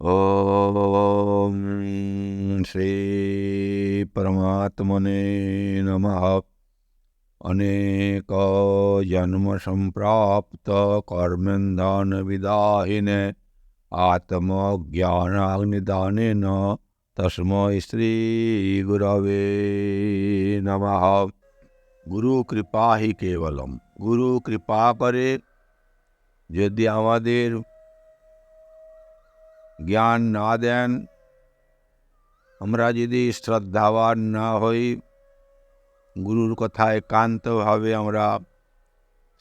ओम श्री परमात्मने नमः। अनेक जन्म संप्राप्त कर्मेन्दान विदाहिने आत्मज्ञानाग्निदान तस्म श्री गुरव नम। गुरु कृपा ही केवलम गुरु कृपा करे यदि জ্ঞান না দেন আমরা যদি শ্রদ্ধাবান না হই গুরুর কথা একান্তভাবে আমরা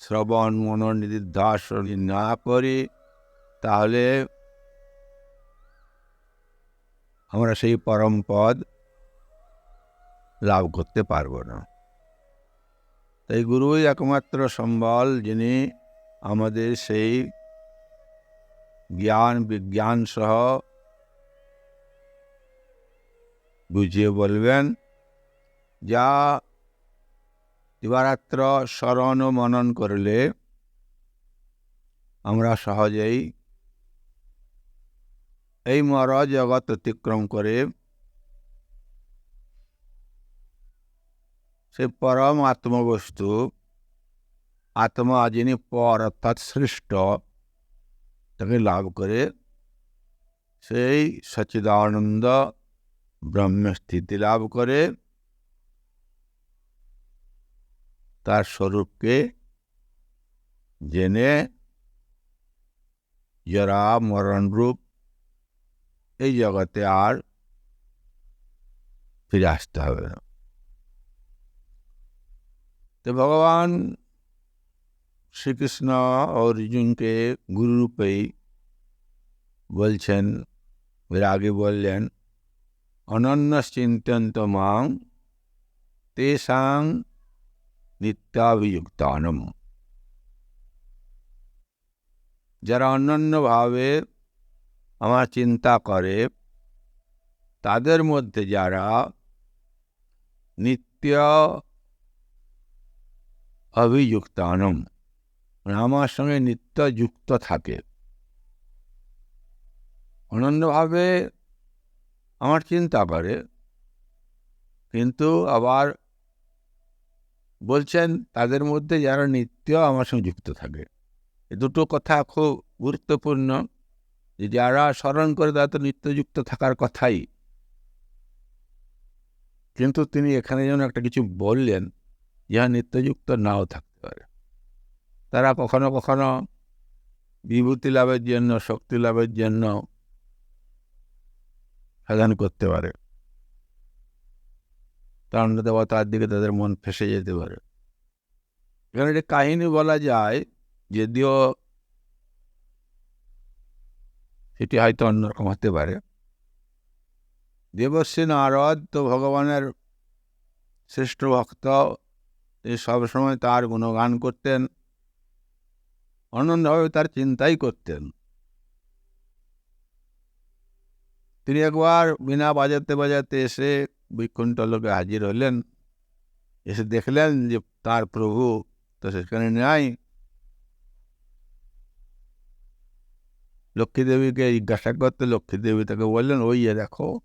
শ্রবণ মনন নির্ধাস না করি তাহলে আমরা সেই পরম পদ লাভ করতে পারব না তাই গুরুই একমাত্র সম্বল যিনি আমাদের সেই জ্ঞান বিজ্ঞান সহ বুঝিয়ে বলবেন যা দিবারাত্র স্মরণ ও মনন করলে আমরা সহজেই এই মর জগৎ অতিক্রম করে সে পরম আত্মবস্তু আত্মা যিনি পর অর্থাৎ সৃষ্ট তাকে লাভ করে সেই সচিদানন্দ ব্রহ্মস্থিতি লাভ করে তার স্বরূপকে জেনে যারা মরণরূপ এই জগতে আর ফিরে আসতে হবে না তো ভগবান শ্রীকৃষ্ণ অর্জুনকে গুরুরূপেই বলছেন এর আগে বললেন অনন্য চিন্তন্ত মাং তেসাং নিত্যাভিযুক্তানম যারা অনন্যভাবে আমার চিন্তা করে তাদের মধ্যে যারা নিত্য অভিযুক্তানম আমার সঙ্গে নিত্য যুক্ত থাকে। অনন্যভাবে আমার চিন্তা করে, কিন্তু আবার বলছেন, তাদের মধ্যে যারা নিত্য আমার সঙ্গে যুক্ত থাকে। এ দুটো কথা খুব গুরুত্বপূর্ণ। যে যারা স্মরণ করে তারা তো নিত্যযুক্ত থাকার কথাই। কিন্তু তিনি এখানে যেন একটা কিছু বললেন, যাহা নিত্যযুক্ত নাও পারে তারা কখনো কখনো বিভূতি লাভের জন্য, শক্তি লাভের জন্য সাধন করতে পারে। কারণ দেবতার দিকে তাদের মন ফেসে যেতে পারে। এখানে একটি কাহিনী বলা যায়, যদিও সেটি হয়তো অন্যরকম হতে পারে। দেবশ্রী নারদ তো ভগবানের শ্রেষ্ঠ ভক্ত, তিনি সবসময় তার গুণগান করতেন। অনন্যভাবে তার চিন্তাই করতেন। তিনি একবার বিনা বাজাতে বাজাতে এসে বৈকুণ্ঠলোকে হাজির হলেন। এসে দেখলেন যে তার প্রভু তো সেখানে নাই। লক্ষ্মীদেবীকে জিজ্ঞাসা করতে লক্ষ্মীদেবী তাকে বললেন, ওই দেখো,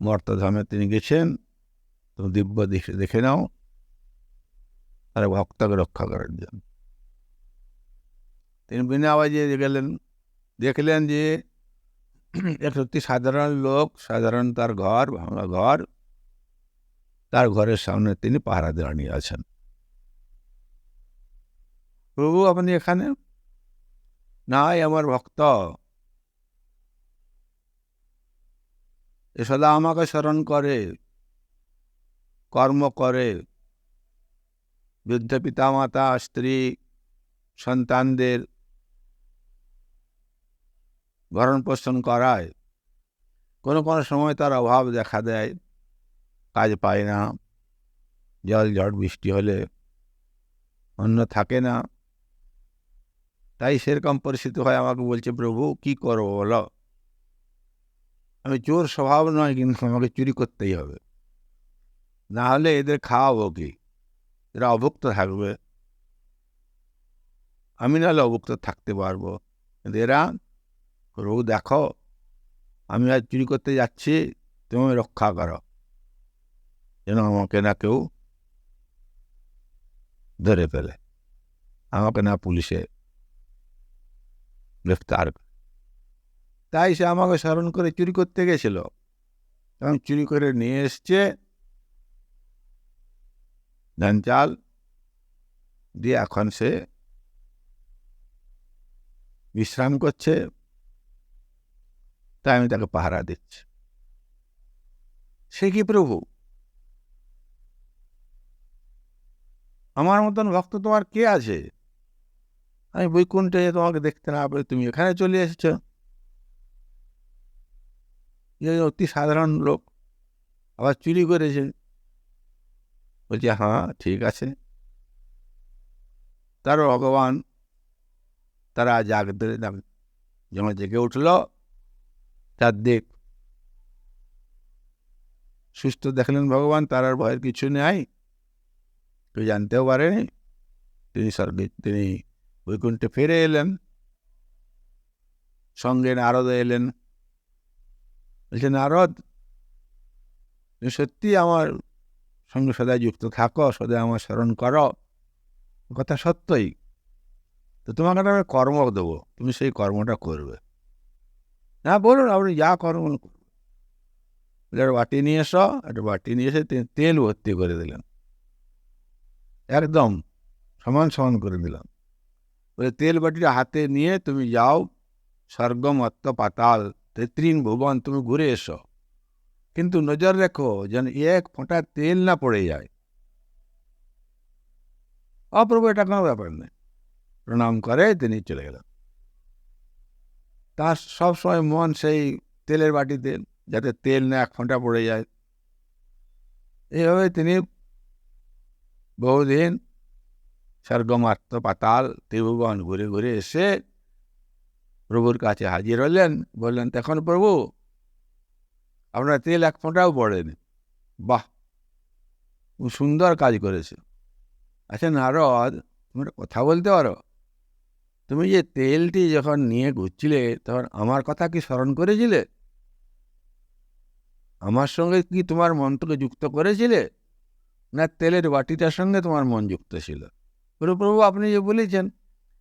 মর্তধামে তিনি গেছেন, তুমি দিব্য দেখে দেখে নাও। তারা ভক্তকে রক্ষা করার জন্য। তিনি বিনা বাজিয়ে গেলেন দেখলেন যে এক সত্যি সাধারণ লোক, সাধারণ তার ঘর, ভাঙা ঘর, তার ঘরের সামনে তিনি পাহারা দাঁড়িয়ে আছেন। প্রভু, আপনি এখানে? নাই আমার ভক্ত। এ সদা আমাকে স্মরণ করে, কর্ম করে। বৃদ্ধ পিতামাতা, স্ত্রী, সন্তানদের ভরণ পোষণ করায়। কোনো কোনো সময় তার অভাব দেখা দেয়, কাজ পায় না, জল ঝড় বৃষ্টি হলে অন্য থাকে না। তাই সেরকম পরিস্থিতি হয়, আমাকে বলছে, প্রভু, কি করব বলো? আমি চোর স্বভাব নয়, কিন্তু আমাকে চুরি করতেই হবে। না হলে এদের খাওয়াবো কি? এরা অভুক্ত থাকবে। আমি নাহলে অভুক্ত থাকতে পারব। কিন্তু এরা প্রভু দেখো, আমি আজ চুরি করতে যাচ্ছি, তুমি রক্ষা করো। যেন আমাকে না কেউ ধরে ফেলে, আমাকে না পুলিশে গ্রেফতার তাই সে আমাকে স্মরণ করে চুরি করতে গেছিল। এবং চুরি করে নিয়ে এসছে ধান চাল দিয়ে এখন সে বিশ্রাম করছে। তাই আমি তাকে পাহারা দিচ্ছি। সে কি প্রভু? আমার মতন ভক্ত তোমার কে আছে? আমি বৈকুণ্ঠে তোমাকে দেখতে না পেরে তুমি এখানে চলে এসেছ? অতি সাধারণ লোক, আবার চুরি করেছে। বলছি হ্যাঁ ঠিক আছে। তার ভগবান তারা জাগতে যখন জেগে উঠল। তার দিক সুস্থ দেখলেন ভগবান, তার আর ভয়ের কিছু নেই। কেউ জানতেও পারেনি। তিনি স্বর্গে, তিনি বৈকুণ্ঠে ফিরে এলেন। সঙ্গে নারদ এলেন। বলছে, নারদ, তুমি সত্যি আমার সঙ্গে সদাই যুক্ত থাকো, সদাই আমার স্মরণ করো। কথা সত্যই। তো তোমাকে আমি কর্ম দেবো, তুমি সেই কর্মটা করবে। না বলুন, আপনি যা কর্ম করবে একটা বাটি নিয়ে এসো একটা বাটি নিয়ে এসে তেল ভর্তি করে দিলেন। একদম সমান সমান করে দিলাম বলে, তেল বাটিটা হাতে নিয়ে তুমি যাও স্বর্গম অত্ত পাতাল তেত্রিন ভুবন, তুমি ঘুরে এসো। কিন্তু নজর রেখো যেন এক ফোঁটা তেল না পড়ে যায়। অপ্রভু এটা কোনো ব্যাপার নেই প্রণাম করে তিনি চলে গেলেন। তার সবসময় মন সেই তেলের বাটিতে যাতে তেল না এক ফোঁটা পড়ে যায়। এইভাবে তিনি বহুদিন স্বর্গমাত্র পাতাল ত্রিভুবন ঘুরে ঘুরে এসে প্রভুর কাছে হাজির হলেন। বললেন তখন প্রভু, আপনার তেল এক ফোঁটাও পড়েনি। বাহ সুন্দর কাজ করেছে। আচ্ছা নারদ, তুমি একটা কথা বলতে পারো? তুমি যে তেলটি যখন নিয়ে ঘুরছিলে, তখন আমার কথা কি স্মরণ করেছিলে? আমার সঙ্গে কি তোমার মনটাকে যুক্ত করেছিলে? না তেলের বাটিটার সঙ্গে তোমার মন যুক্ত ছিল? প্রভু আপনি যে বলেছেন,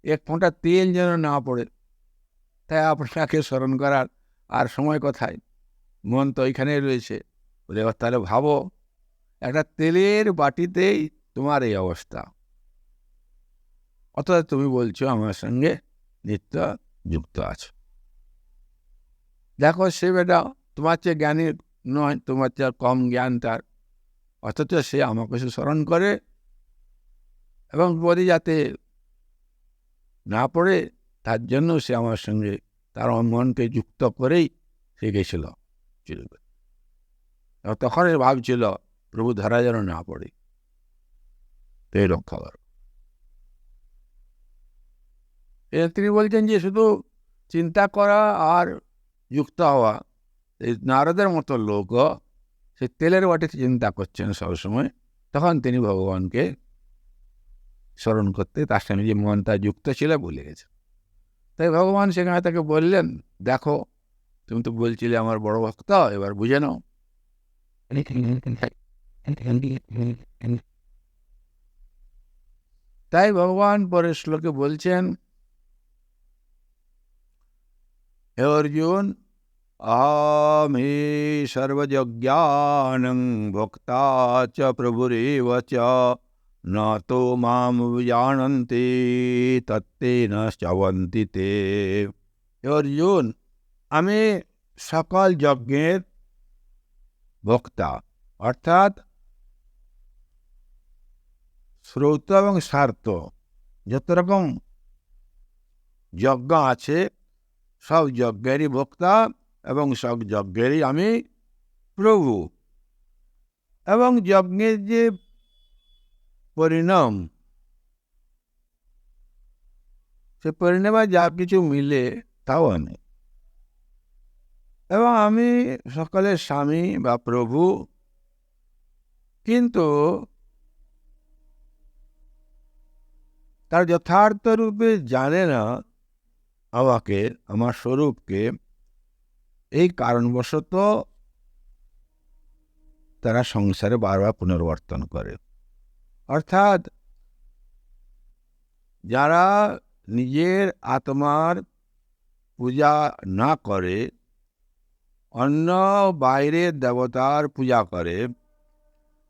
এক ফোঁটা তেল যেন না পড়ে, তাই আপনাকে স্মরণ করার আর সময় কোথায়? মন তো ওইখানেই রয়েছে। বলে তাহলে ভাবো, একটা তেলের বাটিতেই তোমার এই অবস্থা। অথচ তুমি বলছো আমার সঙ্গে নিত্য যুক্ত আছো। দেখো সে বেটা তোমার চেয়ে জ্ঞানী নয়, তোমার চেয়ে কম জ্ঞান তার। অথচ সে আমাকে স্মরণ করে এবং বলি যাতে না পড়ে, তার জন্য সে আমার সঙ্গে তার মনকে যুক্ত করেই সে গেছিল তখন ভাবছিল, প্রভু ধরা যেন না পড়ে। তো এই রক্ষা করো এ তিনি বলছেন যে শুধু চিন্তা করা আর যুক্ত হওয়া, এই নারদের মতো লোকও সে তেলের বাটিতে চিন্তা করছেন সবসময়, তখন তিনি ভগবানকে স্মরণ করতে তার সঙ্গে যে মনটা যুক্ত ছিল ভুলে গেছে তাই ভগবান সেখানে তাকে বললেন, দেখো, তুমি তো বলছিলে আমার বড় ভক্ত, এবার বুঝে নাও। তাই ভগবান পরের শ্লোকে বলছেন হে অর্জুন আমি সর্বযজ্ঞানং ভোক্তা চ প্রভুরেব চ ন তো মাম জানন্তি তত্তে ন চবন্তি তে অর্জুন আমি সকল যজ্ঞের ভোক্তা অর্থাৎ শ্রৌত এবং স্বার্থ যত রকম যজ্ঞ আছে সব যজ্ঞেরই ভোক্তা এবং সব যজ্ঞেরই আমি প্রভু। এবং যজ্ঞের যে পরিণাম, সে পরিণামে যা কিছু মিলে তাও আমি এবং আমি সকলের স্বামী বা প্রভু, কিন্তু তার যথার্থ রূপে জানে না আমাকে, আমার স্বরূপকে এই কারণবশত তারা সংসারে বারবার পুনর্বর্তন করে। অর্থাৎ যারা নিজের আত্মার পূজা না করে, অন্য বাইরের দেবতার পূজা করে,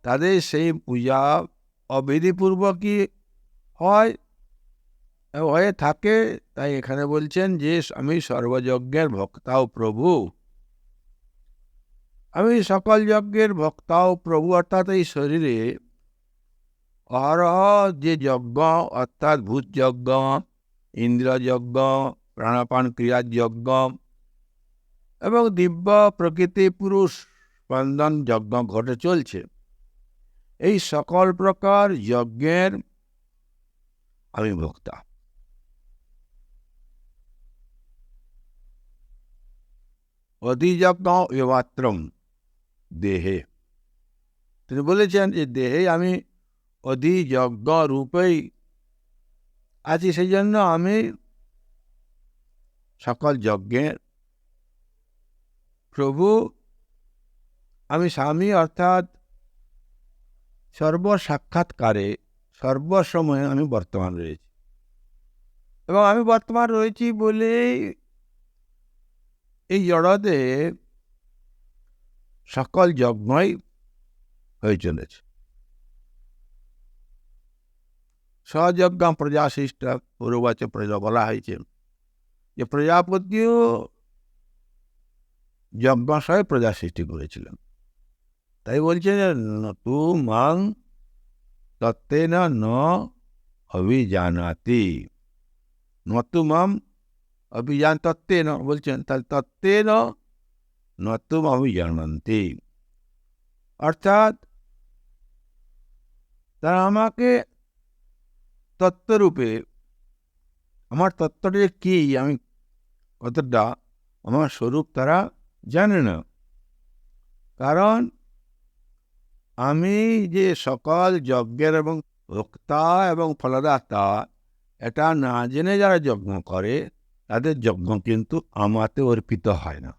তাদের সেই পূজা অবিধিপূর্বকই হয় হয়ে থাকে। তাই এখানে বলছেন যে, আমি সর্বযজ্ঞের ভক্তাও প্রভু। আমি সকল যজ্ঞের ভক্তাও প্রভু, অর্থাৎ এই শরীরে অহরহ যে যজ্ঞ, অর্থাৎ ভূত যজ্ঞ ইন্দ্রযজ্ঞ প্রাণাপান ক্রিয়ার যজ্ঞ এবং দিব্য প্রকৃতি পুরুষ স্পন্দন যজ্ঞ ঘটে চলছে। এই সকল প্রকার যজ্ঞের আমি ভোক্তা। অধিযজ্ঞ এমাত্রম দেহে। তিনি বলেছেন যে দেহে আমি অধিযজ্ঞ রূপেই আছি সেই জন্য আমি সকল যজ্ঞের প্রভু, আমি স্বামী অর্থাৎ সর্বসাক্ষাৎকারে, সর্বসময়ে আমি বর্তমান রয়েছি। এবং আমি বর্তমান রয়েছি বলেই এই জড়তে সকল যজ্ঞই হয়ে চলেছে। সযজ্ঞ প্রজাশিষ্ট পূর্বাচে প্রজা বলা হয়েছে যে প্রজাপতিও যজ্ঞাশয়ে প্রজা সৃষ্টি করেছিলেন। তাই বলছেন তু মাং তত্ত্বেন ন অভিজানাতি। নতু মাম অভিযান তত্ত্বেন বলছেন তাহলে তত্ত্বেন নতুম অভিজানন্তি অর্থাৎ তারা আমাকে তত্ত্বরূপে আমার তত্ত্বটা কি আমি কতটা আমার স্বরূপ তারা জানে না কারণ আমি যে সকল যজ্ঞের এবং ভোক্তা এবং ফলদাতা এটা না জেনে যারা যজ্ঞ করে তাদের যজ্ঞ কিন্তু আমাতে অর্পিত হয় না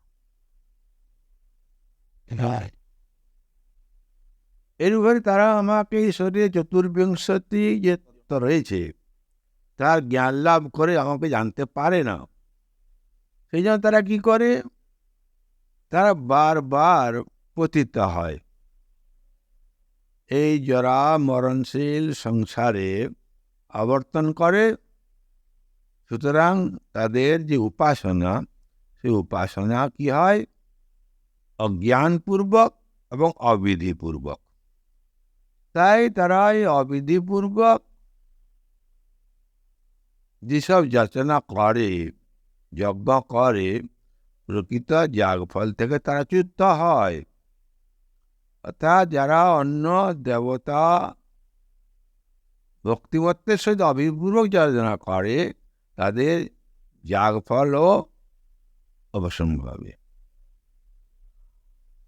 এর উপরে তারা আমাকে শরীরে চতুর্বিংশতি যে রয়েছে তার জ্ঞান লাভ করে আমাকে জানতে পারে না সেই জন্য তারা কি করে তারা বারবার পতিত হয় এই জরা মরণশীল সংসারে আবর্তন করে সুতরাং তাদের যে উপাসনা, সেই উপাসনা কি হয়? অজ্ঞানপূর্বক এবং অবিধিপূর্বক। তাই তারা এই অবিধিপূর্বক যেসব যাচনা করে, যজ্ঞ করে, প্রকৃত যাগফল থেকে তারা চ্যুত হয়। অর্থাৎ যারা অন্য দেবতা ভক্তিমত্বের সহিত অভিপূর্বক যাচনা করে তাদের যাগফলও অবসম্ভাবে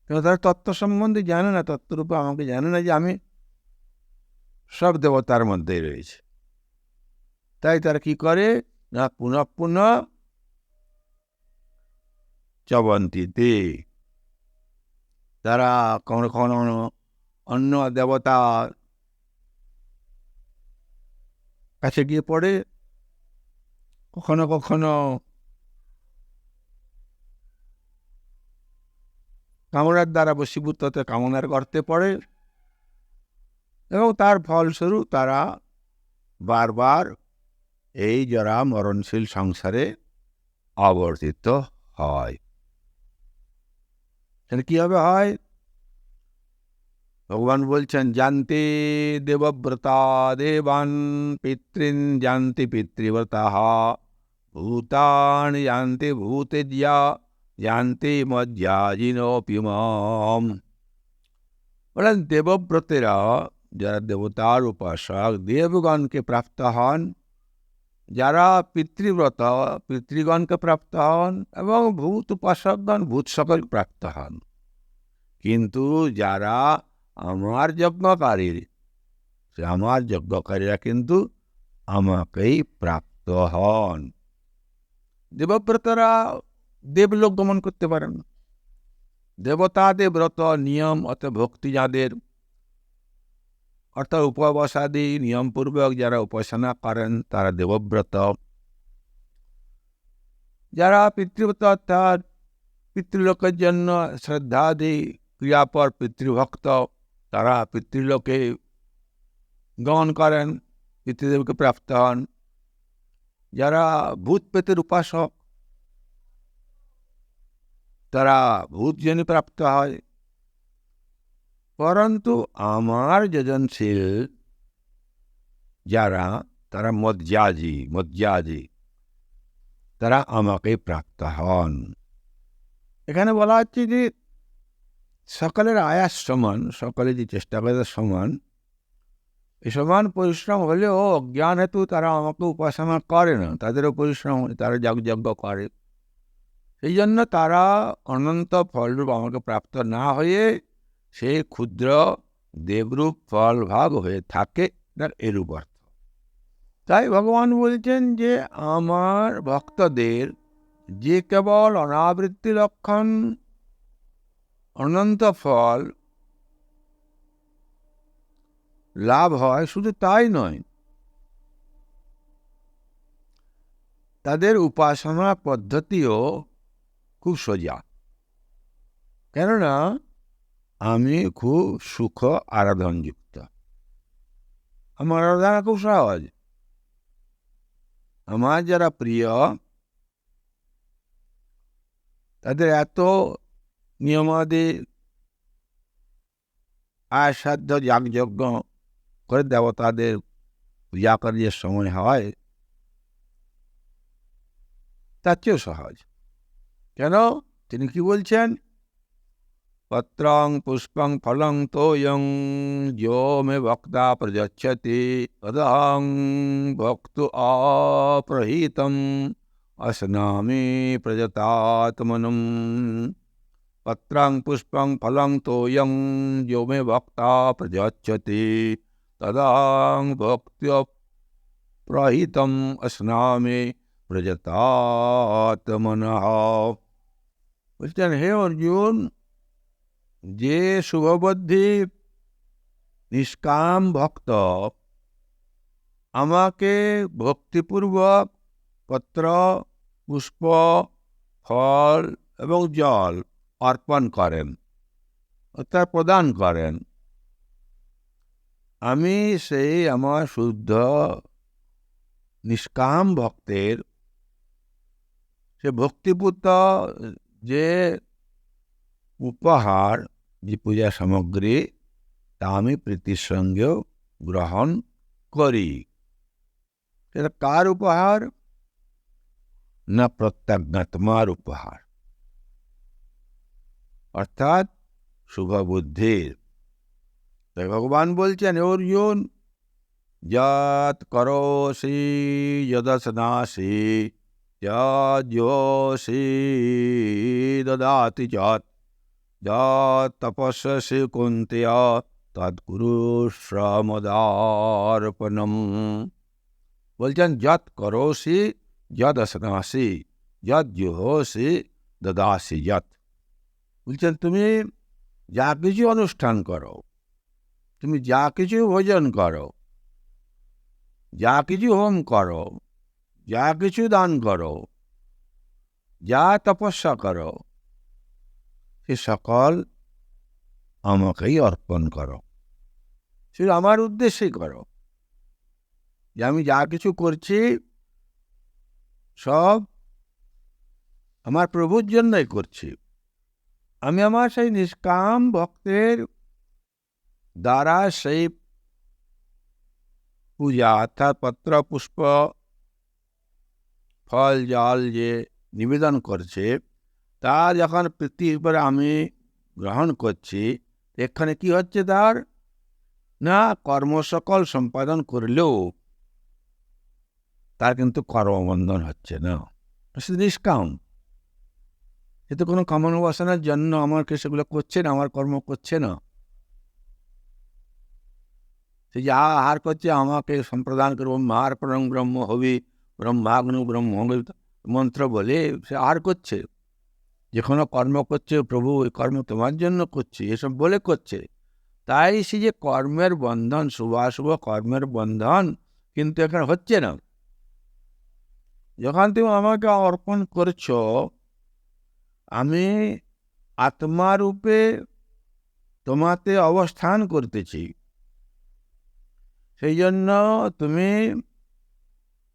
কেন তারা তত্ত্ব সম্বন্ধে জানে না? তত্ত্বরূপে আমাকে জানে না যে আমি সব দেবতার মধ্যেই রয়েছে। তাই তারা কি করে? না, পুনঃ পুনঃ চবন্তিতে তারা কখনো কখনো অন্য দেবতা কাছে গিয়ে পড়ে। কখনো কখনো কামনার দ্বারা বসীভূত হতে কামনার গর্তে পড়ে এবং তার ফলস্বরূপ তারা বারবার এই জরা মরণশীল সংসারে আবর্তিত হয়। কীভাবে হয়। ভগবান বলছেন, জানতে দেবব্রতা দেবান পিতৃন, জানতে পিতৃব্রতা ভূতান জানতে ভূতেজ্যা জানতে মজ্জাজিনোপিমাম বলেন দেবব্রতেরা যারা দেবতার উপাসক দেবগণকে প্রাপ্ত হন যারা পিতৃব্রত পিতৃগণকে প্রাপ্ত হন এবং ভূত উপাসকগণ ভূত সকল প্রাপ্ত হন কিন্তু যারা আমার যজ্ঞকারী আমার যজ্ঞকারীরা কিন্তু আমাকেই প্রাপ্ত হন দেবব্রতরা দেবলোক গমন করতে পারেন না। দেবতাদের ব্রত নিয়ম অত ভক্তি যাদের, অর্থাৎ উপবাসাদি নিয়মপূর্বক যারা উপাসনা করেন তারা দেবব্রত। যারা পিতৃব্রত অর্থাৎ পিতৃলোকের জন্য শ্রদ্ধাদি ক্রিয়াপর পিতৃভক্ত, তারা পিতৃলোকে গমন করেন, পিতৃদেবকে প্রাপ্ত হন। যারা ভূত পেতের উপাসক, তারা ভূতজনী প্রাপ্ত হয়। পরন্তু আমার যজনশীল, যারা, তারা মজ্জাজি মজ্জাজি, তারা আমাকে প্রাপ্ত হন। এখানে বলা হচ্ছে যে, সকলের আয়াস সমান, সকলে যে চেষ্টা করে সমান। এই সমান পরিশ্রম হলেও অজ্ঞান হেতু তারা আমাকে উপাসনা করে না। তাদেরও পরিশ্রম তারা যজ্ঞ করে। সেই জন্য তারা অনন্ত ফলরূপ আমাকে প্রাপ্ত না হয়ে সে ক্ষুদ্র দেবরূপ ফল ভাগ হয়ে থাকে। তার এরূপ অর্থ। তাই ভগবান বলছেন যে, আমার ভক্তদের যে কেবল অনাবৃত্তি লক্ষণ, অনন্ত ফল লাভ হয়, শুধু তাই নয়। তাদের উপাসনা পদ্ধতিও খুব সোজা। কেননা, আমি খুব সুখ আরাধনযুক্ত। আমার আরাধনা খুব সহজ। আমার যারা প্রিয়, তাদের এত নিয়মাদি আয়সাধ্য যাগযজ্ঞ করে দেবতাদের পূজা করার যে সময় হয়, তার চেয়েও সহজ। কেন? তিনি কি বলছেন? পত্রং পুষ্পং ফলং তোয়ং যো মে ভক্তা প্রযচ্ছতি তদহং ভক্তু অপ্রহিতম অশ্নামি প্রজতাত্মনম। পত্রং পুষ্পং ফলং তোয়ং যো মে ভক্তা প্রযচ্ছতি ভক্তি প্রহিতম অশ্নামি প্রজতাত্মনঃ বলছেন হে অর্জুন যে শুভবুদ্ধি নিষ্কাম ভক্ত আমাকে ভক্তিপূর্বক পত্র, পুষ্প, ফল এবং জল অর্পণ করেন, অর্থাৎ প্রদান করেন। আমি সেই আমার শুদ্ধ, নিষ্কাম ভক্তের, সে ভক্তিপূত যে উপহার, যে পূজা সামগ্রী, তা আমি প্রীতির সঙ্গেও গ্রহণ করি। সেটা কার উপহার? না প্রত্যাজ্ঞাত্মার উপহার। অর্থাৎ শুভ বুদ্ধির তাই ভগবান বলছেন, অর্জুন যৎ করোসি যদসনাসি যজ্যোষি দদাতি যৎ যৎ তপস্যসি কুন্তিয়া তৎকুরু শ্রমদার্পণম। বলছেন যৎ করোসি যদ আসনাসি যদ জুহোসি দদাসি যৎ বলছেন, তুমি যা কিছু অনুষ্ঠান করো তুমি যা কিছু ভোজন করো, যা কিছু হোম করো, যা কিছু দান করো, যা তপস্যা করো, সে সকল আমাকেই অর্পণ করো। শুধু আমার উদ্দেশ্যেই করো যে আমি যা কিছু করছি, সব আমার প্রভুর জন্যই করছি। আমি আমার সেই নিষ্কাম ভক্তের দ্বারা সেই পূজা অর্থাৎ পত্র পুষ্প ফল জল যে নিবেদন করছে তা যখন প্রীতি উপরে আমি গ্রহণ করছি এখানে কি হচ্ছে তার না কর্মসকল সম্পাদন করলেও তার কিন্তু কর্মবন্ধন হচ্ছে না শুধু নিষ্কাম সে তো কোনো কামন বাসনার জন্য আমাকে সেগুলো করছে না আমার কর্ম করছে না সে যা আহার করছে আমাকে সম্প্রদান করব মার পরম ব্রহ্ম হবি ব্রহ্মাগ্নু ব্রহ্ম মন্ত্র বলে সে আহার করছে যে কোনো কর্ম করছে প্রভু ওই কর্ম তোমার জন্য করছে এসব বলে করছে তাই সে যে কর্মের বন্ধন শুভাশুভ কর্মের বন্ধন কিন্তু এখানে হচ্ছে না যখন তুমি আমাকে অর্পণ করছ আমি আত্মারূপে তোমাতে অবস্থান করতেছি। সেই জন্য তুমি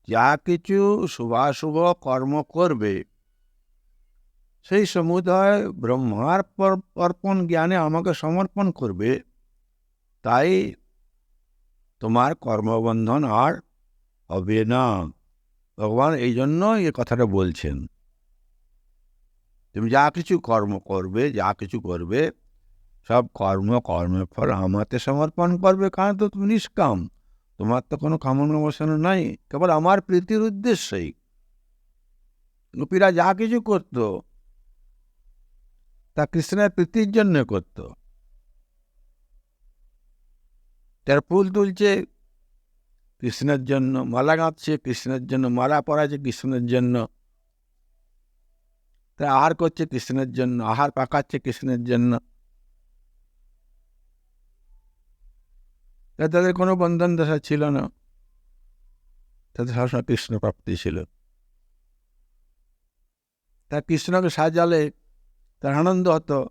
যা কিছু শুভাশুভ কর্ম করবে, সেই সমুদয় ব্রহ্মার অর্পণ জ্ঞানে আমাকে সমর্পণ করবে। তাই তোমার কর্মবন্ধন আর হবে না। ভগবান এই জন্য এ কথাটা বলছেন। তুমি যা কিছু কর্ম করবে, যা কিছু করবে সব কর্ম কর্মের ফল আমাতে সমর্পণ করবে, কারণ তো তুমি নিষ্কাম। তোমার তো কোনো কামনা বাসনা নাই, কেবল আমার প্রীতির উদ্দেশ্যেই। গোপীরা যা কিছু করত, তা কৃষ্ণের প্রীতির জন্য করত। তার ফুল তুলছে কৃষ্ণের জন্য, মালা গাঁথছে কৃষ্ণের জন্য, মালা পরাছে কৃষ্ণের জন্য। তা আহার করছে কৃষ্ণের জন্য, আহার পাকাচ্ছে কৃষ্ণের জন্য। তাদের কোনো বন্ধন দশা ছিল না। তাদের সবসময় কৃষ্ণ প্রাপ্তি ছিল। তা কৃষ্ণকে সাজালে, তার আনন্দ হতো।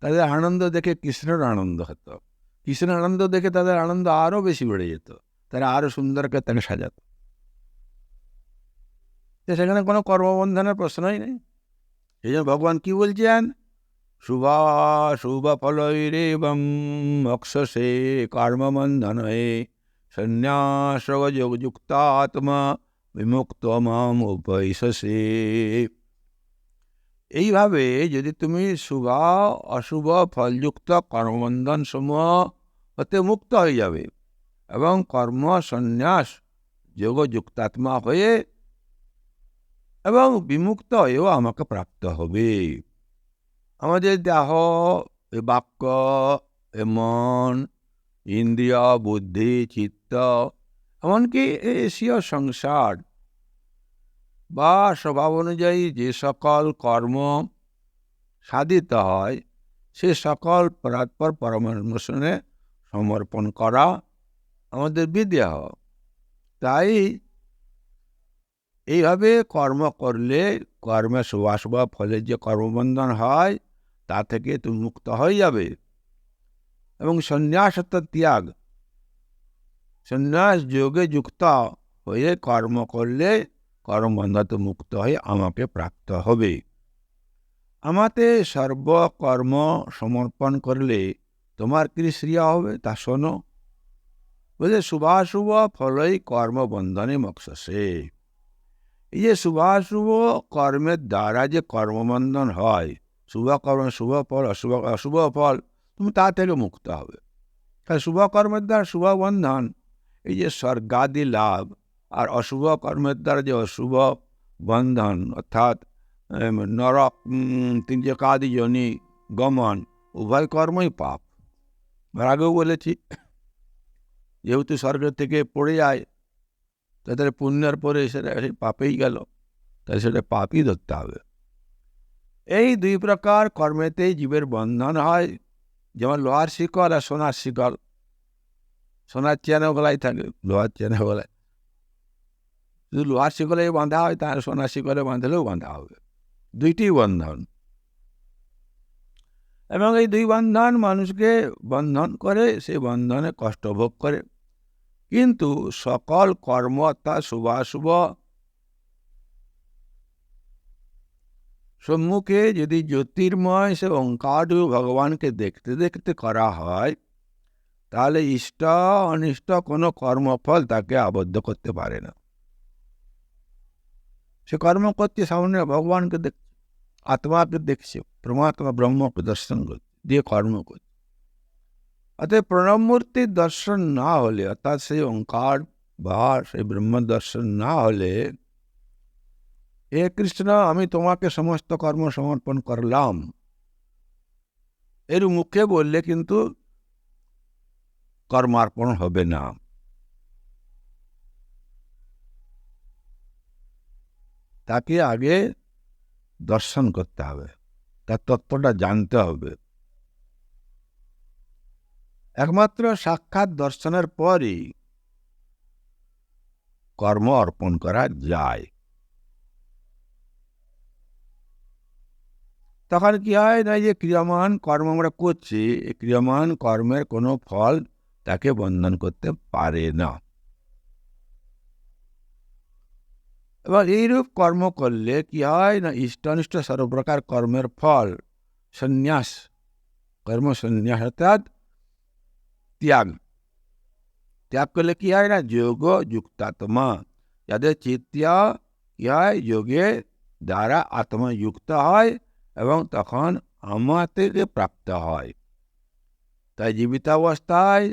তাদের আনন্দ দেখে কৃষ্ণের আনন্দ হতো। কৃষ্ণের আনন্দ দেখে তাদের আনন্দ আরও বেশি বেড়ে যেত। তারা আরও সুন্দর করে তাকে সাজাত। সেখানে কোনো কর্মবন্ধনের প্রশ্নই নেই। সেই জন্য ভগবান কি বলছেন? শুভা শুভ ফলৈরেবম অক্ষসে কর্মবন্ধনয়ে সন্ন্যাসযুক্তাত্মা বিমুক্ত মাম এইভাবে যদি তুমি শুভ অশুভ ফলযুক্ত কর্মবন্ধন সমূহ হতে মুক্ত হয়ে যাবে এবং কর্ম সন্ন্যাস যোগযুক্তাত্মা হয়ে এবং বিমুক্ত হয়েও আমাকে প্রাপ্ত হবে। আমাদের দেহ বাক্য মন, ইন্দ্রিয়, বুদ্ধি, চিত্ত, এমনকি এশীয় সংসার বা স্বভাব অনুযায়ী যে সকল কর্ম সাধিত হয়, সে সকল পরাৎপর পরমানুষ্ঠানে সমর্পণ করা আমাদের বিদেহ। তাই এইভাবে কর্ম করলে কর্মে শুভাশুভ ফলে যে কর্মবন্ধন হয় তা থেকে তুমি মুক্ত হয়ে যাবে। এবং সন্ন্যাস ত্যাগ। সন্ন্যাস যোগে যুক্ত হয়ে কর্ম করলে কর্মবন্ধত মুক্ত হয়ে আমাকে প্রাপ্ত হবে। আমাতে সর্বকর্ম সমর্পণ করলে তোমার কি শ্রিয়া হবে তা শোনো। বলে শুভাশুভ ফলই কর্মবন্ধনে মকসে এই যে শুভাশুভ কর্মের দ্বারা যে কর্মবন্ধন হয় শুভ কর্ম শুভ ফল অশুভ অশুভ ফল তুমি তা থেকে মুক্ত হবে। কারণ শুভ কর্মের দ্বারা শুভ বন্ধন এই যে স্বর্গাদি লাভ আর অশুভ কর্মের দ্বারা যে অশুভ বন্ধন অর্থাৎ নরক তিনজকাদি জনি গমন, উভয় কর্মই পাপ। আগেও বলেছি, যেহেতু স্বর্গের থেকে পড়ে যায় তাদের পুণ্যের পরে সেটা পাপেই গেল তাই সেটা পাপই ধরতে হবে। এই দুই প্রকার কর্মেতেই জীবের বন্ধন হয়। যেমন লোহার শিকল আর সোনার শিকল সোনার চেনে গলায় থাকে, লোহার চেনে গলায় শুধু লোহার শিকলে বাঁধা হয় তার সোনার শিকলে বাঁধলেও বাঁধা হবে। দুইটি বন্ধন। এবং এই দুই বন্ধন মানুষকে বন্ধন করে সেই বন্ধনে কষ্ট ভোগ করে। কিন্তু সকল কর্ম অর্থাৎ শুভাশুভ সম্মুখে যদি জ্যোতির্ময় সে ওঙ্কার ভগবানকে দেখতে দেখতে করা হয়, তাহলে ইষ্ট অনিষ্ট কোনো কর্মফল তাকে আবদ্ধ করতে পারে না। সে কর্ম করছে সামনে ভগবানকে দেখছে আত্মাকে দেখছে, পরমাত্মা ব্রহ্মকে দর্শন করছে, দিয়ে কর্ম করছে। অতএব প্রণবমূর্তির দর্শন না হলে, অর্থাৎ সেই ওঙ্কার বা সেই ব্রহ্ম দর্শন না হলে হে কৃষ্ণ, আমি তোমাকে সমস্ত কর্ম সমর্পণ করলাম। এর মুখে বললে কিন্তু কর্মার্পণ হবে না। তাকে আগে দর্শন করতে হবে, তার তত্ত্বটা জানতে হবে। একমাত্র সাক্ষাৎ দর্শনের পরই কর্ম অর্পণ করা যায়। তখন কি হয় না যে ক্রিয়ামান কর্ম আমরা করছি, এই ক্রিয়ামান কর্মের কোনো ফল তাকে বন্ধন করতে পারে না। এবার এইরূপ কর্ম করলে কি হয় না, ইষ্টানিষ্ট সর্বপ্রকার কর্মের ফল, সন্ন্যাস কর্ম সন্ন্যাস অর্থাৎ ত্যাগ। ত্যাগ করলে কি হয় না, যোগ যুক্তাত্মা, যাদের চিত্তিয়া কি হয় যোগে দ্বারা আত্মযুক্ত হয় এবং তখন আমা থেকে প্রাপ্ত হয়। তাই জীবিতাবস্থায়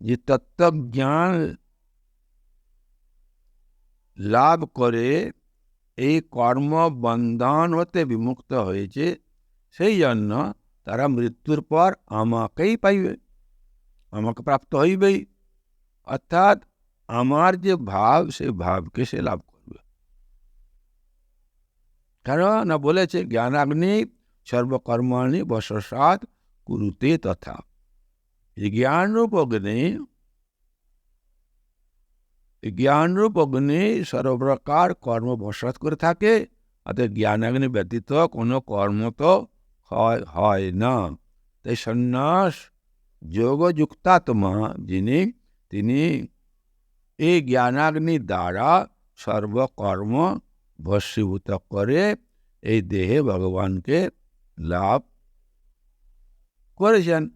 যে তত্ত্বজ্ঞান লাভ করে এই কর্মবন্ধন হতে বিমুক্ত হয়েছে, সেই জন্য তারা মৃত্যুর পর আমাকেই পাইবে, আমাকে প্রাপ্ত হইবেই। অর্থাৎ আমার যে ভাব, সেই ভাবকে সে লাভ করবে কেন না বলেছে, জ্ঞানাগ্নি সর্বকর্মাণি বসসাত কুরুতে তথা। এই জ্ঞানরূপ অগ্নি জ্ঞানরূপ অগ্নি সর্বপ্রকার কর্ম বসত করে থাকে অর্থাৎ জ্ঞানাগ্নি ব্যতীত কোনো কর্ম তো হয় না। তাই সন্ন্যাস যোগযুক্তাত্মা, যিনি, তিনি এই জ্ঞানাগ্নি দ্বারা সর্বকর্ম ভস্মীভূত করে এই দেহে ভগবানকে লাভ করেছেন।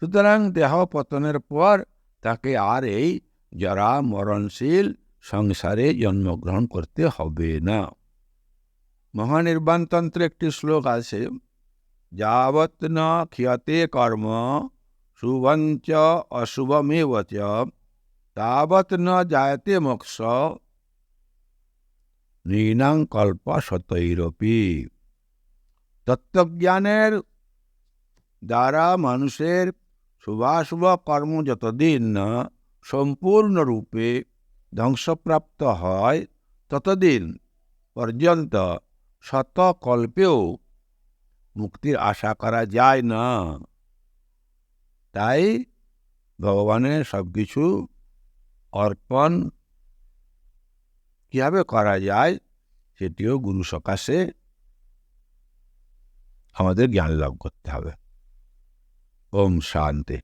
সুতরাং দেহ পতনের পর তাকে আর এই যারা মরণশীল সংসারে জন্মগ্রহণ করতে হবে না। মহানির্বাণতন্ত্রে একটি শ্লোক আছে, যাবৎ না ক্ষিয়তে কর্ম, শুভঞ্চ অশুভমেব তাবৎ ন জায়তে মোক্ষ নৃণাং কল্প তত্ত্বজ্ঞানের দ্বারা মানুষের শুভাশুভ কর্ম যতদিন না সম্পূর্ণরূপে ধ্বংসপ্রাপ্ত হয়, ততদিন পর্যন্ত শত কল্পেও মুক্তির আশা করা যায় না। তাই ভগবানের সব কিছু অর্পণ কীভাবে করা যায় সেটিও গুরু সকাশে আমাদের জ্ঞান লাভ করতে হবে। ওম শান্তি।